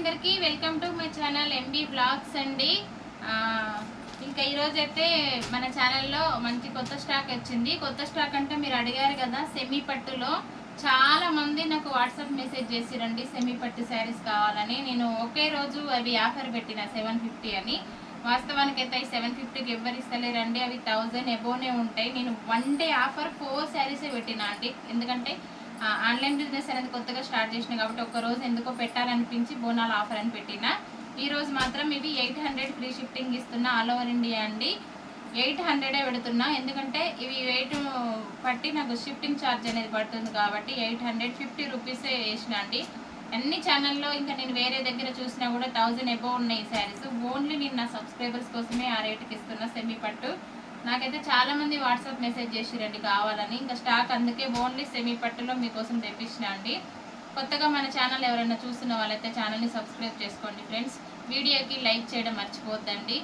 అందరికీ welcome to my channel MB blogs అండి. ఇంకా ఈరోజు అయితే మన ఛానల్లో మంచి కొత్త స్టాక్ వచ్చింది. కొత్త స్టాక్ అంటే మీరు అడిగారు కదా సెమీ పట్టులో. చాలా మంది నాకు వాట్సాప్ మెసేజ్ చేసిరండి సెమీ పట్టు శారీస్ కావాలని. నేను ఒకే రోజు అవి ఆఫర్ పెట్టిన సెవెన్ ఫిఫ్టీ అని. వాస్తవానికి అయితే సెవెన్ ఫిఫ్టీకి ఎవరు ఇస్తలేరండి. అవి థౌజండ్ ఎబోనే ఉంటాయి. నేను వన్ డే ఆఫర్ ఫోర్ శారీసే పెట్టిన అండి. ఎందుకంటే ఆన్లైన్ బిజినెస్ అనేది కొత్తగా స్టార్ట్ చేసిన కాబట్టి ఒక్క రోజు ఎందుకో పెట్టాలనిపించి బోనాల ఆఫర్ అని పెట్టిన. ఈ రోజు మాత్రం ఇవి ఎయిట్ హండ్రెడ్ ఫ్రీ షిఫ్టింగ్ ఇస్తున్నా ఆల్ ఓవర్ ఇండియా అండి. ఎయిట్ హండ్రెడే పెడుతున్నా. ఎందుకంటే ఇవి వెయిట్ పట్టి నాకు షిఫ్టింగ్ ఛార్జ్ అనేది పడుతుంది కాబట్టి ఎయిట్ హండ్రెడ్ ఫిఫ్టీ రూపీసే వేసిన అండి. అన్ని ఛానల్లో ఇంకా నేను వేరే దగ్గర చూసినా కూడా థౌజండ్ ఎబో ఉన్నాయి శారీస్ ఓన్లీ నేను నా సబ్స్క్రైబర్స్ కోసమే ఆ రేటుకి ఇస్తున్నా సెమీ పట్టు. నాకైతే చాలా మంది వాట్సాప్ మెసేజ్ చేసిరండి కావాలని. ఇంకా స్టాక్ అందుకే ఓన్లీ సెమీ పట్టులో మీకోసం తెప్పించిన అండి. కొత్తగా మన ఛానల్ ఎవరైనా చూస్తున్న వాళ్ళైతే ఛానల్ని సబ్స్క్రైబ్ చేసుకోండి ఫ్రెండ్స్. వీడియోకి లైక్ చేయడం మర్చిపోద్దండి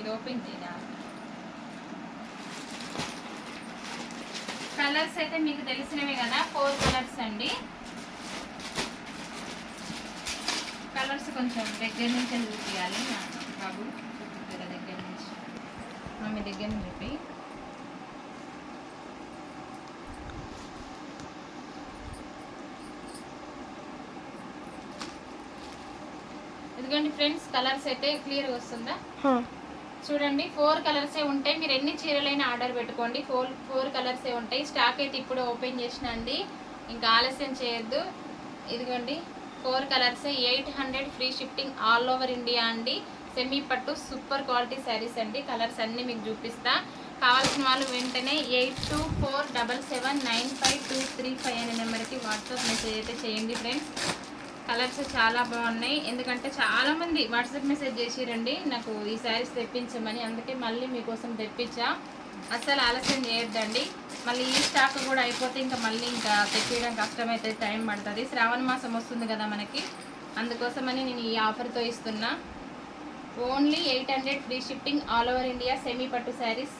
ఇది ఓపెన్ కలర్స్ అయితే మీకు తెలిసినవి కదా ఫోర్ కలర్స్ అండి కలర్స్ కొంచెం దగ్గర నుంచి చూపించాలి బాబు చూపిస్తారా దగ్గర నుంచి. మమ్మీ దగ్గర నుంచి చూపి. ఇదిగోండి ఫ్రెండ్స్ కలర్స్ అయితే క్లియర్గా వస్తుందా? చూడండి ఫోర్ కలర్సే ఉంటాయి. మీరు ఎన్ని చీరలైనా ఆర్డర్ పెట్టుకోండి. ఫోర్ ఫోర్ కలర్సే ఉంటాయి. స్టాక్ అయితే ఇప్పుడు ఓపెన్ చేసిన అండి ఇంకా ఆలస్యం చేయొద్దు. ఇదిగోండి four colours eight hundred free shifting all over India అండి. సెమీ పట్టు సూపర్ క్వాలిటీ శారీస్ అండి. కలర్స్ అన్నీ మీకు చూపిస్తా. కావాల్సిన వాళ్ళు వెంటనే eight two four double seven nine five two three five అనే నెంబర్కి వాట్సాప్ మెసేజ్ అయితే చేయండి ఫ్రెండ్స్. కలర్స్ చాలా బాగున్నాయి. ఎందుకంటే చాలామంది వాట్సాప్ మెసేజ్ చేసిరండి నాకు ఈ శారీస్ తెప్పించమని. అందుకే మళ్ళీ మీకోసం తెప్పించా. అస్సలు ఆలస్యం చేయొద్దండి. మళ్ళీ ఈ స్టాక్ కూడా అయిపోతే ఇంకా మళ్ళీ ఇంకా తెప్పించడం కష్టమైతే టైం పడుతుంది. శ్రావణ మాసం వస్తుంది కదా మనకి. అందుకోసమని నేను ఈ ఆఫర్తో ఇస్తున్నా. Only eight hundred free shifting all over India semi పట్టు శారీస్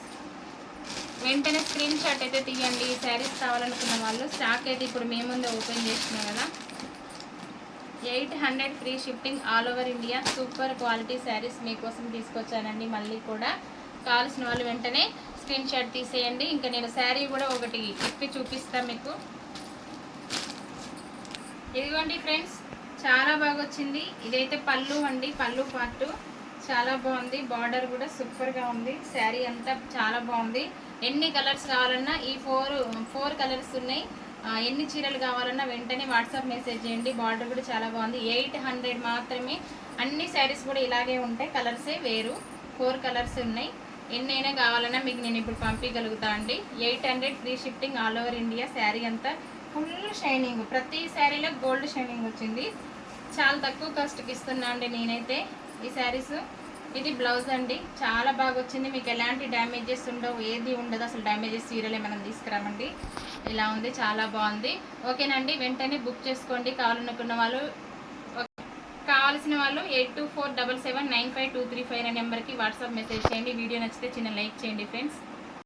వెంటనే స్క్రీన్ షాట్ అయితే తీయండి. ఈ శారీస్ కావాలనుకున్న వాళ్ళు స్టాక్ అయితే ఇప్పుడు మేము ముందే ఓపెన్ చేస్తున్నాం కదా. Eight hundred free shifting all over India super quality saris మీకోసం తీసుకొచ్చానండి. మళ్ళీ కూడా కావాల్సిన వాళ్ళు వెంటనే స్క్రీన్ షాట్ తీసేయండి. ఇంకా నేను శారీ కూడా ఒకటి ఇప్పి చూపిస్తాను మీకు. ఇదిగోండి ఫ్రెండ్స్ చాలా బాగా వచ్చింది ఇదైతే పళ్ళు అండి పళ్ళు పార్ట్ చాలా బాగుంది. బార్డర్ కూడా సూపర్గా ఉంది. శారీ అంతా చాలా బాగుంది. ఎన్ని కలర్స్ కావాలన్నా ఈ ఫోర్ ఫోర్ కలర్స్ ఉన్నాయి. ఎన్ని చీరలు కావాలన్నా వెంటనే వాట్సాప్ మెసేజ్ చేయండి. బార్డర్ కూడా చాలా బాగుంది. ఎయిట్ హండ్రెడ్ మాత్రమే. అన్ని శారీస్ కూడా ఇలాగే ఉంటాయి కలర్సే వేరు. ఫోర్ కలర్స్ ఉన్నాయి. ఎన్నైనా కావాలన్నా మీకు నేను ఇప్పుడు పంపించగలుగుతా అండి. Eight hundred free shifting all over India sari అంతా ఫుల్ షైనింగ్. ప్రతి శారీలో గోల్డ్ షైనింగ్ వచ్చింది. చాలా తక్కువ కాస్ట్కి ఇస్తున్నా అండి నేనైతే ఈ శారీస్. ఇది బ్లౌజ్ అండి. చాలా బాగా వచ్చింది. మీకు ఎలాంటి డ్యామేజెస్ ఉండవు. ఏది ఉండదు. అసలు డ్యామేజెస్ సీరియలే మనం తీసుకురామండి. ఇలా ఉంది. చాలా బాగుంది. ఓకేనండి. వెంటనే బుక్ చేసుకోండి. కావాలనుకున్న వాళ్ళు కావాల్సిన వాళ్ళు eight two four double seven nine five two three five అనే నెంబర్కి వాట్సాప్ మెసేజ్ చేయండి. వీడియో నచ్చితే చిన్న లైక్ చేయండి ఫ్రెండ్స్.